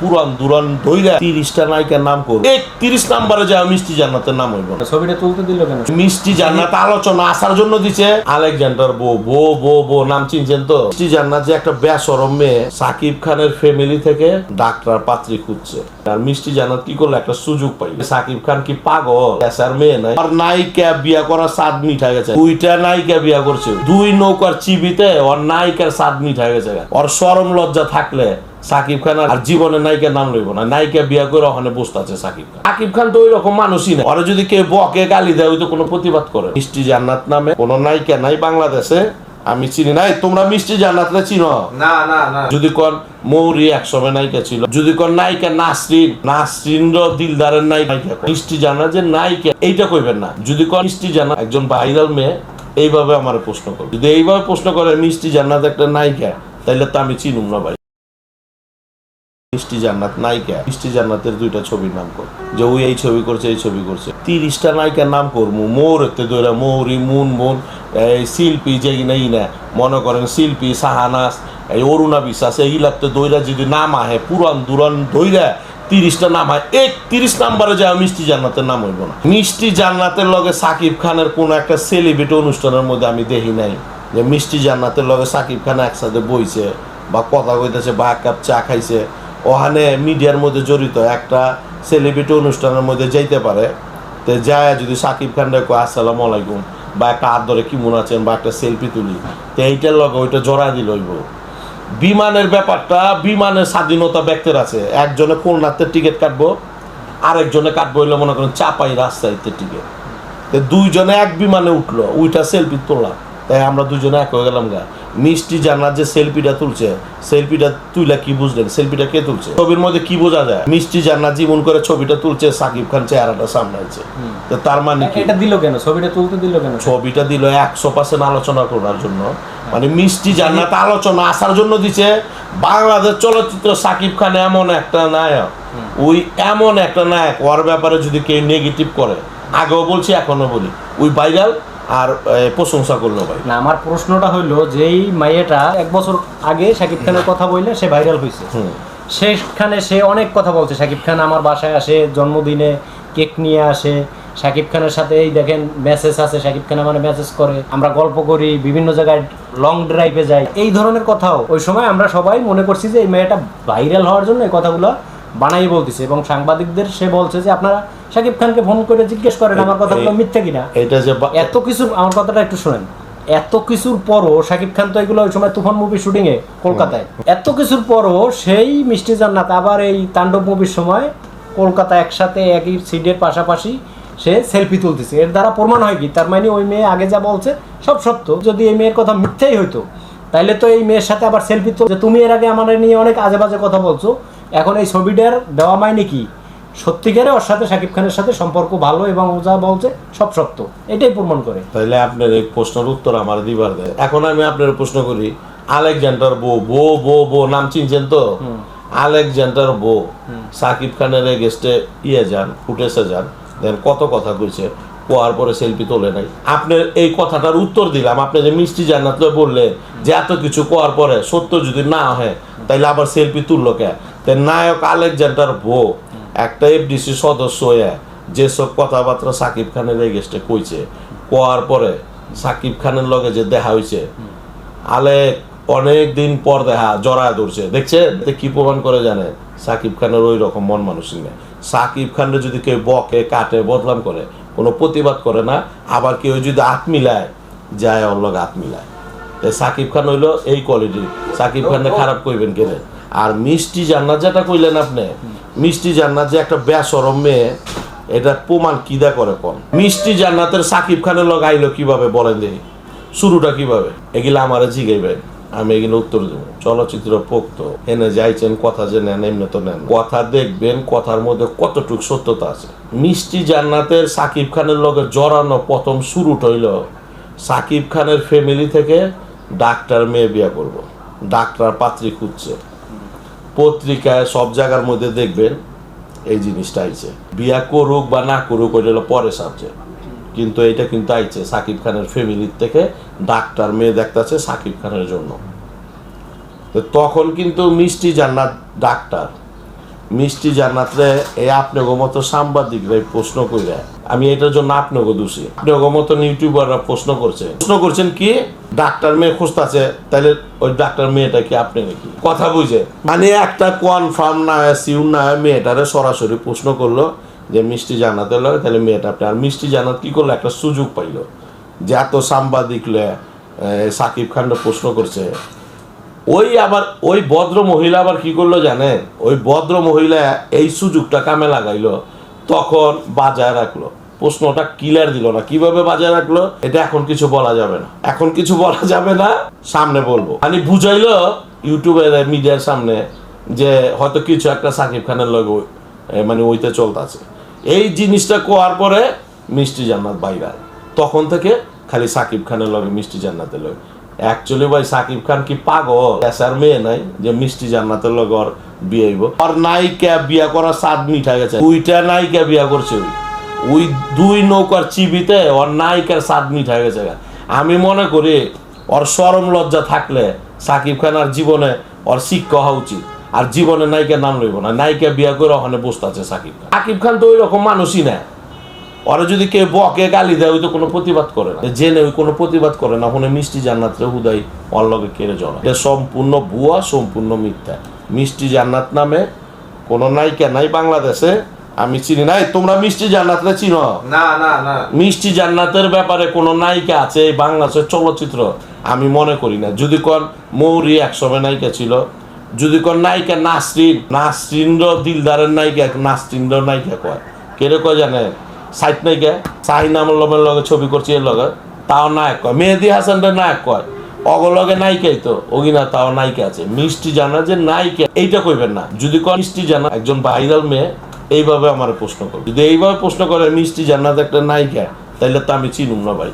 পুরান দুরান ধইরা তিরিশটা নায়িকার নাম করব। একত্রিশ নাম্বারে যায় মিষ্টি জান্নাতের নাম হইব। না ছবিটা তুলতে দিল কেন? মিষ্টি জান্নাত আলোচনা আসার জন্য দিছে। আলেকজান্ডার বো বো বো বো নাম চিনছেন তো? মিষ্টি জান্নাত যে একটা বেসরম মেয়ে সাকিব খানের ফ্যামিলি থেকে ডাক্তার পাত্রী খুঁজছে। আর মিষ্টি জান্নাত কি করল? একটা সুযোগ পাই সাকিব খান কি পাগল? এসার মেয়ে নাই। আর নায়িকা বিয়া করার স্বাদ মিঠা গেছে। দুইটা নায়িকা বিয়া করছে। দুই নৌকার চিবিতে ওর নায়িকার স্বাদ মিঠা গেছে। ওর সরম লজ্জা থাকলে সাকিব খান আর জীবনে নায়িকার নাম লইব না। নায়িকা বিয়া করে ওখানে বসতে আছে সাকিব খান। সাকিব খান তো ওই রকম মানুষই না। ওরা যদি কেউ বকে গালি দেয় ওই তো কোনো প্রতিবাদ করে। মিষ্টি জান্নাত নামে কোনো নায়িকা নাই বাংলাদেশে। আমি চিনি নাই তোমরা মিষ্টি জান্নাত চিনো? না না না। যদি কোন মৌরি একসময় নায়িকা ছিল। যদি কোন নায়িকা নাসরিন নাসরিন দিলদারের নায়িকা। মিষ্টি জানা যে নায়িকা এইটা কইবেন না। যদি কোন মিষ্টি জানা একজন ভাইরাল মেয়ে এইভাবে আমার প্রশ্ন করবে। যদি এইভাবে প্রশ্ন করে মিষ্টি জান্নাত একটা নায়িকা তাইলে তো আমি চিনুম না ভাই। মিষ্টি জান্নাত নায়িকা। মিষ্টি জান্নাতের দুইটা ছবির নাম কর। যে ওই এই ছবি করছে, এই ছবি করছে। তিরিশটা নায়িকার নাম করব। মোর এতে দইরা মৌরি, মুন মুন, এই শিল্পী যে কিনা ই না, মনে করেন শিল্পী সাহানাস এই অরুণা বিশ্বাস এইগুলাতে দইরা যদি নাম আহে পুরান দুরান দৈরা, তিরিশটা নাম হয় একত্রিশ নাম্বারে যায় মিষ্টি জান্নাতের নাম হইব না। মিষ্টি জান্নাতের লগে সাকিব খানের কোন একটা সেলিব্রিটি অনুষ্ঠানের মধ্যে আমি দেখি নাই। যে মিষ্টি জান্নাতের লগে সাকিব খান একসাথে বইছে, বা কথা কইতেছে, বা এক কাপ চা খাইছে ওখানে মিডিয়ার মধ্যে জড়িত একটা সেলিব্রিটি অনুষ্ঠানের মধ্যে যাইতে পারে। তো যায় যদি সাকিব খান রেখো আসসালামু আলাইকুম বা একটা হাত ধরে কি মনে আছেন বা একটা সেলফি তুলি, তো এইটার লগে ওইটা জড়া দিল হইব। বিমানের ব্যাপারটা, বিমানের স্বাধীনতা ব্যক্তির আছে। একজনে খুলনাতে টিকিট কাটবো, আরেকজনে কাটবো হইলে মনে করেন চাপাই রাস্তায় টিকিট তো দুইজনে এক বিমানে উঠল, ওইটা সেলফি তোলা। তাই আমরা দুজনে এক হয়ে গেলাম গা। মিষ্টি জান্নাত যে সেলফিটা তুলছে সেলফিটা তুইলা কি বুঝলেন? সেলফিটা কে তুলছে? ছবির মধ্যে কি বোঝা যায়? মিষ্টি জান্নাত জীবন করে ছবিটা তুলছে সাকিব খান চেহারাটা সামলাইছে তো তার মানে কি? এটা দিল কেন? ছবিটা তুলতে দিল কেন? ছবিটা দিল একশো পার্সেন্ট আলোচনা করার জন্য। মানে মিষ্টি জান্নাত আলোচনা আসার জন্য দিছে বাংলাদেশ চলচ্চিত্র সাকিব খান এমন একটা নায়ক। ওই এমন একটা নায়ক ওর ব্যাপারে যদি কেউ নেগেটিভ করে আগেও বলছি এখনও বলি। ওই ভাইরাল আর প্রশংসা করল ভাই। না আমার প্রশ্নটা হইল যেই মাইয়াটা এক বছর আগে শাকিব খানের কথা বললে সে ভাইরাল হয়েছে। সেখানে সে অনেক কথা বলছে শাকিব খান আমার বাসায় আসে জন্মদিনে কেক নিয়ে আসে শাকিব খানের সাথে এই দেখেন মেসেজ আছে শাকিব খান আমার মেসেজ করে আমরা গল্প করি বিভিন্ন জায়গায় লং ড্রাইভে যাই। এই ধরনের কথাও ওই সময় আমরা সবাই মনে করছি যে এই মেয়েটা ভাইরাল হওয়ার জন্য এই কথাগুলো বানাই বলতেছে এবং সাংবাদিকদের সে বলছে যে আপনারা শাকিব খানকে ফোন করে জিজ্ঞেস করেন আমার কথাগুলো মিথ্যে কিনা। এটা যে এত কিছু আমার কথাটা একটু শুনেন। এত কিছুর পরও শাকিব খান তো এগুলো ওই সময় তুফান মুভি শুটিং এ কলকাতায়। এত কিছুর পরও সেই মিষ্টি জান্নাত আবার এই তাণ্ডব মুভির সময় কলকাতা একসাথে একই সিটের পাশাপাশি সে সেলফি তুলতেছে। এর দ্বারা প্রমাণ হয় কি? তার মানে ওই মেয়ে আগে যা বলছে সব সত্য। যদি এই মেয়ের কথা মিথ্যেই হইতো তাইলে তো এই মেয়ের সাথে আবার সেলফি তো যে তুমি এর আগে আমার নিয়ে অনেক আজে বাজে কথা বলছো এখন এই ছবিটার দেওয়া মাইনে কি? সত্যিকারে ওর সাথে শাকিব খানের সাথে সম্পর্ক ভালো এবং ও যা বলছে সব সত্য। এটাই প্রমাণ করে। তাহলে আপনার এই প্রশ্নের উত্তর আমার দিবার দেয়। এখন আমি আপনার প্রশ্ন করি আলেকজান্ডার বো বো বো বো নাম চিনছেন তো? আলেকজান্ডার বো সাকিব খানের এগেস্টে ইয়ে যান ফুটেসে যান দেন কত কথা কইছে কোয়ার পরে সেলফি তোলে নাই। আপনার এই কথাটার উত্তর দিলাম। আপনি যে মিষ্টি জান্নাত বললে যে এত কিছু কোয়ার পরে সত্য যদি না হয় তাইলে আবার সেলফি তুললো কে? নায়ক আলেকজান্ডার ভো একটা এফডিসি সদস্য হয়ে যেসব কথাবার্তা সাকিব খানের এগেস্টে কইছে কোয়ার পরে সাকিব খানের লগে যে দেখা হইছে আলেক অনেক দিন পর দেখা জড়ায় ধরছে। দেখছে কি প্রমাণ করে জানে সাকিব খানের ওই রকম মন মানুষই নেই। সাকিব খানের যদি কেউ বকে কাটে বদলাম করে কোনো প্রতিবাদ করে না আবার কেউ যদি হাত মিলায় যায় ওর লগে হাত মিলায়। সাকিব খান হইল এই কোয়ালিটির সাকিব খানে খারাপ কইবেন কেনে আর মিষ্টি জান্নাত যেটা কইলেন আপনি, মিষ্টি জান্নাত যে একটা বেসরম মেয়ে এটা প্রমাণ কিদা করে কোন? মিষ্টি জান্নাতের সাকিব খানের লগ আইলো কীভাবে বলেন দেখি। শুরুটা কীভাবে? এগুলো আমারে জিগাইবে আমি এগুলো উত্তর দেবো। চলচ্চিত্র পোক্ত এনে যাইছেন, কথা যে নেন, এমনি তো নেন। কথা দেখবেন, কথার মধ্যে কতটুক সত্যতা আছে। মিষ্টি জান্নাতের সাকিব খানের লগে জড়ানো প্রথম শুরুটা হইল, সাকিব খানের ফ্যামিলি থেকে ডাক্তার মেয়ে বিয়া করব। ডাক্তার পাত্রী খুঁজছে। পত্রিকায় সব জায়গার মধ্যে দেখবেন এই জিনিসটা আইছে। বিয়া করুক বা না করুক, ওইটা হলো পরে সাবজেক্ট কিন্তু এটা কিন্তু আইছে সাকিব খানের ফ্যামিলির থেকে। ডাক্তার মেয়ে দেখতেছে সাকিব খানের জন্য। তো তখন কিন্তু মিষ্টি জান্নাত ডাক্তার। মিষ্টি জান্নাতরে এই আপনাকে মতো সাংবাদিকরা প্রশ্ন কইরা, আমি এটার জন্য আপনাকে দোষী। আপনাকে মতো ইউটিউবাররা প্রশ্ন করছে। প্রশ্ন করছেন কি? ডাক্তার মেয়ে খুঁজতেছে তাহলে ওই ডাক্তার মেয়েটা কি আপনি নাকি? কথা বুঝে। মানে একটা কনফার্ম না সিউর না, মেয়েটারে সরাসরি প্রশ্ন করল যে মিষ্টি জানাতে লাগে তাহলে মেয়েটা আপনি আর মিষ্টি জানাত কি করল? একটা সুযোগ পাইলো যে এত সাংবাদিক সাকিব খানরা প্রশ্ন করছে ওই আবার ওই ভদ্র মহিলা আবার কি করল জানেন ওই ভদ্র মহিলা এই সুযোগটা কামে লাগাইলো তখন বাজায় রাখল। প্রশ্নটা ক্লিয়ার দিল না। কীভাবে বাজায় রাখল? এটা এখন কিছু বলা যাবে না। এখন কিছু বলা যাবে না সামনে বলব। মানে বুঝাইলো ইউটিউবের মিডিয়ার সামনে যে হয়তো কিছু একটা সাকিব খানের এ, মানে ওইতে চলতেছে। এই জিনিসটা কোয়ার পরে মিষ্টি জান্নাত বাইরাল। তখন থেকে খালি সাকিব খানের লগে মিষ্টি জান্নাতের লগে। অ্যাকচুয়ালি ভাই, সাকিব খান কি পাগল? এসার মেয়ে নাই, যে মিষ্টি জান্নাতের লগে ওর বিয়ে হইব। আর নায়িকা বিয়া করার স্বাদ মিঠা গেছে। দুইটা নায়িকা বিয়া করছে ওই। দুই নৌকার চিবিতে ওর নায়িকার স্বাদ মিঠা গেছে আমি মনে করি ওর সরম লজ্জা থাকলে সাকিব খান আর জীবনে ওর শিক্ষা হওয়া উচিত। আর জীবনে নায়িকার নাম লইব না। নায়িকা বিয়া করে ওখানে বসতে আছে সাকিব খান। সাকিব খান তো ওই রকম মানুষই না। ওরা যদি কেউ বকে গালি দেয় ওই তো কোনো প্রতিবাদ করে না। জেনে ওই কোনো প্রতিবাদ করে না। ওখানে মিষ্টি জান্নাতরে হুদাই ওর লগে কেড়ে জড়া এটা সম্পূর্ণ ভুয়া সম্পূর্ণ মিথ্যা। মিষ্টি জান্নাত নামে কোনো নায়িকা নাই বাংলাদেশে। আমি চিনি নাই তোমরা মিষ্টি জান্নাতরে চিনো? না না না। মিষ্টি জান্নাতের ব্যাপারে কোনো নায়িকা আছে এই বাংলাদেশের চলচ্চিত্র? আমি মনে করি না। যদি কোন মৌরি একসময় নায়িকা ছিল যদি কোন নায়িকা নাসরিন নাসরিন্দ্র দিলদারের নায়িকা নাসরিন্দ্র নায়িকা কয়। কেরে কয় জানে সাইট নায়িকা সাহিন আমলের লগে ছবি করছি এর লগে। তাও নায়ক কয়। মেহেদি হাসানের নায়ক কয়। অগলগে নায়িকাই তো। অগিনা তাও নায়িকা আছে। মিষ্টি জানা যে নায়িকা, এইটা কইবেন না। যদি কয় মিষ্টি জানা, একজন ভাইরাল মেয়ে, এইভাবে আমার প্রশ্ন করবে। যদি এইভাবে প্রশ্ন করে মিষ্টি জান্নাত একটা নায়িকা, তাইলে তো আমি চিনুম না ভাই।